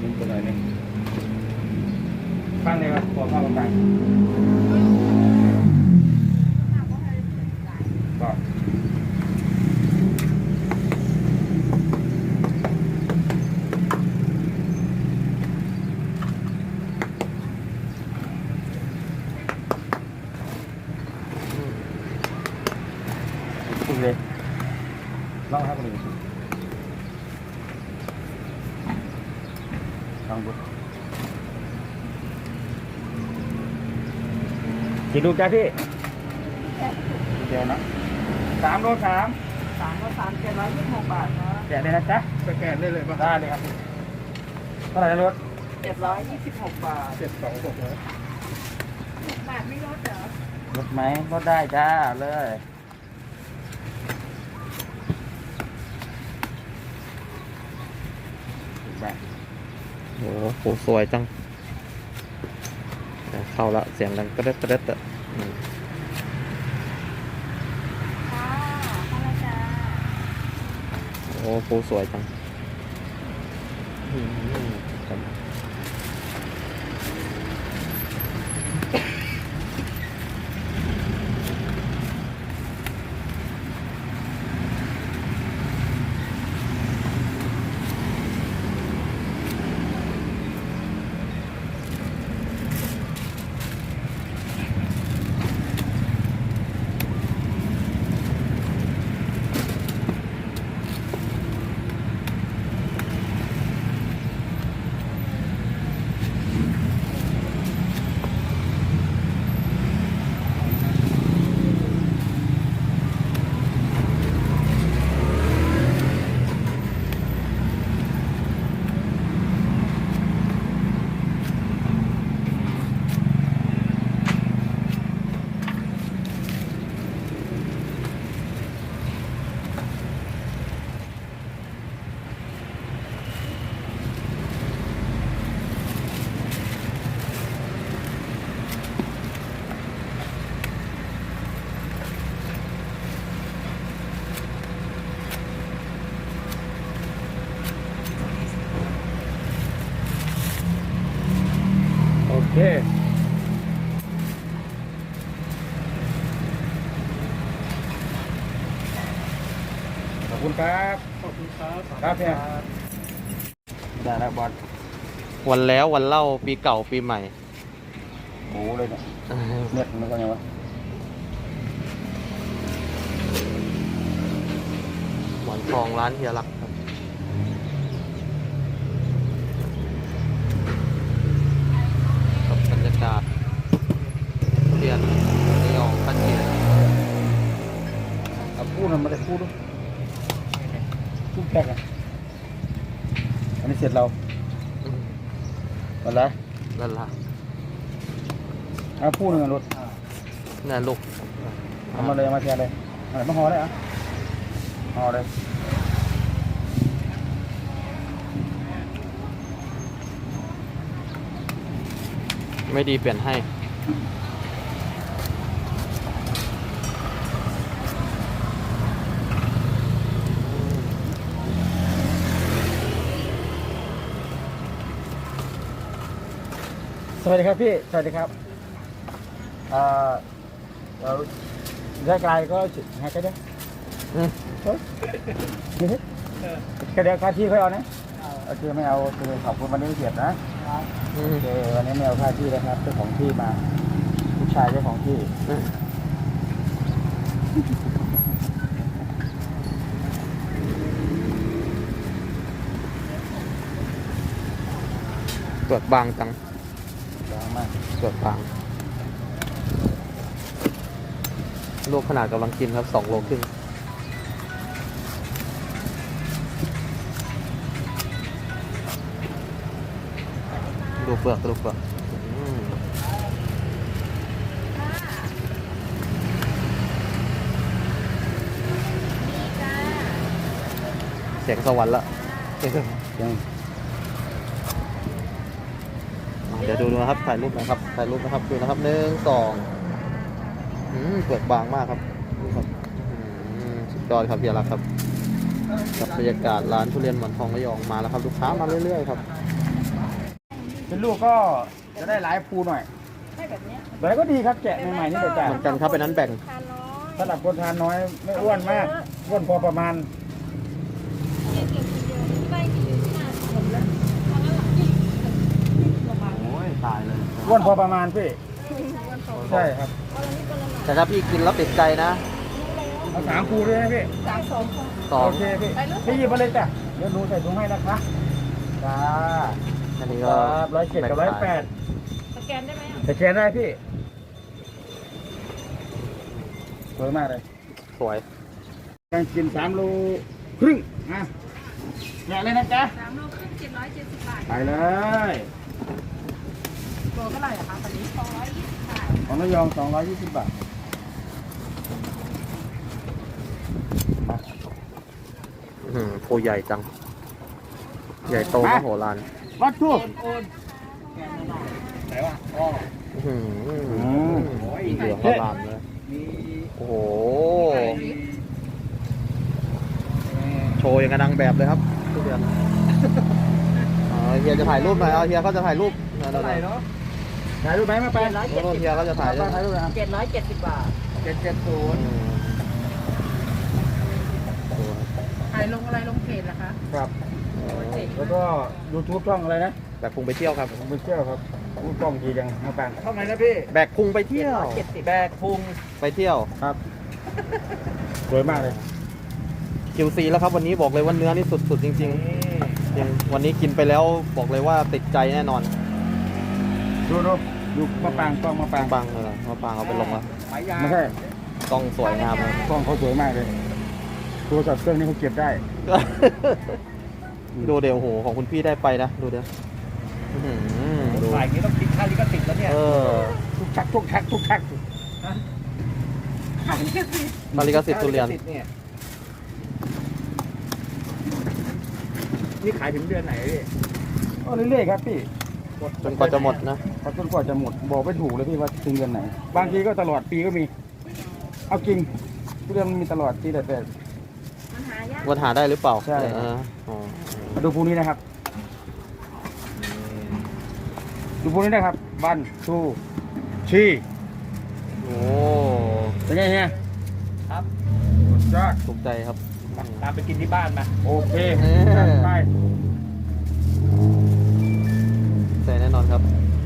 ตัวหน่อยหนึงฟังเลยครับตัวข้าวกันก็คุณเลยลองให้คนอื่นสิ ลองดูกี่ลูกจ้าพี่เดี๋ยวนะสามโลสามสามก็สามเจ็ดร้อยยี่สิบหกบาทนะแกะเลยนะจ๊ะสแกนได้เลยป่ะได้เลยครับเท่าไหร่นะรถเจ็ดร้อยยี่สิบหกบาทเจ็ดสองหกร้อยหกบาทไม่ลดเหรอรถไหมรถได้จ้าเลยสิบบาท โอ้โหสวยจัง เข้าละเสียงดังกระเด็ดกระเด็ดอะเข้ามาจ้าโอ้โหสวยจัง เคขอบคุณครับ ขอบคุณครับ ครับเนี่ยได้แล้วบอลวันแล้ววันเล่าปีเก่าปีใหม่หมูเลยเนี่ยเน็ตมันก็ยังวะหมอนทองร้านเฮียรักครับครับบรรยากาศเรียนนิยองพันเทียน เอาพูดมันไม่ได้พูดด้วยพูดแขกอะอันนี้เส ร็จเราอืมหมดแล้วนั่นละเอาพูดหนึ่งอะรถนั่นลูกเอามาเลยเอามาแทนเลยเอาไหนมาห่อเลยอะห่อเลยไม่ดีเปลี่ยนให้ สวัสดีครับพี่ สวัสดีครับอ่าเราได้กลายก็ให้กันเด้อืมเฮ้ยนี่ก็เดี๋ยวค่าที่ค่อยเอานะโอเคไม่เอาโอเคขอบคุณวันนี้เกียรตินะอืมโอเควันนี้ไม่เอาค่าที่นะครับเจ้าของที่มาผู้ชายเจ้าของที่อืมเปลือกบางจัง ยาวมากเปลือกบางลูกขนาดกำลังกินครับสองโลครึ่งดูเปลือกดูเปลือกอืมเสียงสวรรค์ละเสียงสวรรค์ ยัง อะเดี๋ยวดูนะครับถ่ายรูปนะครับถ่ายรูปนะครับดูนะครับหนึ่งสองอืมเปลือกบางมากครับนี่ครับอืมสุดยอดครับเฮียรักครับกับบรรยากาศร้านทุเรียนหมอนทองระยองมาแล้วครับลูกค้ามาเรื่อยๆครับเป็นลูกก็จะได้หลายภูหน่อยให้แบบเนี้ยแต่ก็ดีครับแกะใหม่ๆนี่เดี๋ยวจ้ะเหมือนกันครับเป็นนั้นแบ่ง ทานน้อย สำหรับคนทานน้อยไม่อ้วนมากอ้วนพอประมาณ เก็บเก็บทีเดียวที่ใบกินที่มาหมดแล้วทานแล้วหลังที่ลงมา โอ้ยตายเลย อ้วนพอประมาณพี่ใช่ครับคนละนิดคนละหน่อยแต่ถ้าพี่กินแล้วติดใจนะเอาสามภูด้วยนะพี่สามสองคนสองโอเคพี่พี่หยิบมาเลยจ้ะเดี๋ยวหนูใส่ถุงให้นะคะจ้าอันนี้คก็รับร้อยเจ็ดกับร้อยแปดสแกนได้ไหมอะแต่แกนได้พี่สวยมากเลยสวยกางกินสามโลครึ่งอะแกะเลยนะจ๊ะสามโลครึ่งเจ็ดร้อยเจ็ดสิบบาทไปเลย ตัวเท่าไหร่อะคะตอนนี้สองร้อยยี่สิบบาทของระยองสองร้อยยี่สิบาทอื้อหือโพใหญ่จัง ใหญ่โตมโหฬารวัดทูโอนไหนวะอ๋ออื้อหือเหลืองอลามเลยมีโอ้โห โชว์อย่างกระดังแบบเลยครับทุกเดือนอ๋อเฮียจะถ่ายรูปหน่อยเอาเฮียเขาจะถ่ายรูปนั่นเท่าไหร่เนาะ ถ่ายรูปไหมมาไปโน่นเฮียเขาจะถ่ายด้วยถ่ายรูปนะครับเจ็ดร้อยเจ็ดสิบบาทเจ็ดเจ็ดศูนย์อืมสวยถ่ายลงอะไรลงเพจเหรอคะครับเจ๋งแล้วก็ยูทูบช่องอะไรนะแบกพุงไปเที่ยวครับผมไปเที่ยวครับพูดกล้องทีจังมาปังช่องไหนนะพี่ แบกพุงไปเที่ยวเจ็ดสิบแบกพุงไปเที่ยวครับ สวยมากเลย QC แล้วครับวันนี้บอกเลยว่าเนื้อนี่สุดๆจริงๆจริงวันนี้กินไปแล้วบอกเลยว่าติดใจแน่นอน ดูดูดูมาปังกล้องมาปังปังเลยเหรอมาปังเอาไปลงแล้วไม่ใช่กล้องสวยงามเลยกล้องเขาสวยมากเลยโทรศัพท์เครื่องนี้เขาเก็บได้ ดูเดี๋ยวโอ้โหของคุณพี่ได้ไปนะ ดูเดี๋ยวอื้อหือดูถ่ายอย่างนี้ต้องคิดค่าลิขสิทธิ์แล้วเนี่ยเออทุกชักทุกชักทุกชักมาริกาสิทธิ์ทุเรียนเนี่ยนี่ขายถึงเดือนไหนพี่ก็เรื่อยๆครับพี่ จนกว่าจะหมดนะพอจนกว่าจะหมดบอกไม่ถูกเลยพี่ว่าถึงเดือนไหน บางทีก็ตลอดปีก็มี เอาจริงทุเรียนมันมีตลอดปีแต่แต่ มันหายากวันหาได้หรือเปล่าใช่ เอออ๋อมาดูพวกนี้นะครับ ดูพวกนี้นะครับ วันทูชีโอ้เป็นไงเฮียครับ สุดยอดถูกใจครับ ตามไปกินที่บ้านมาโอเคเออ จัดไป อนครับ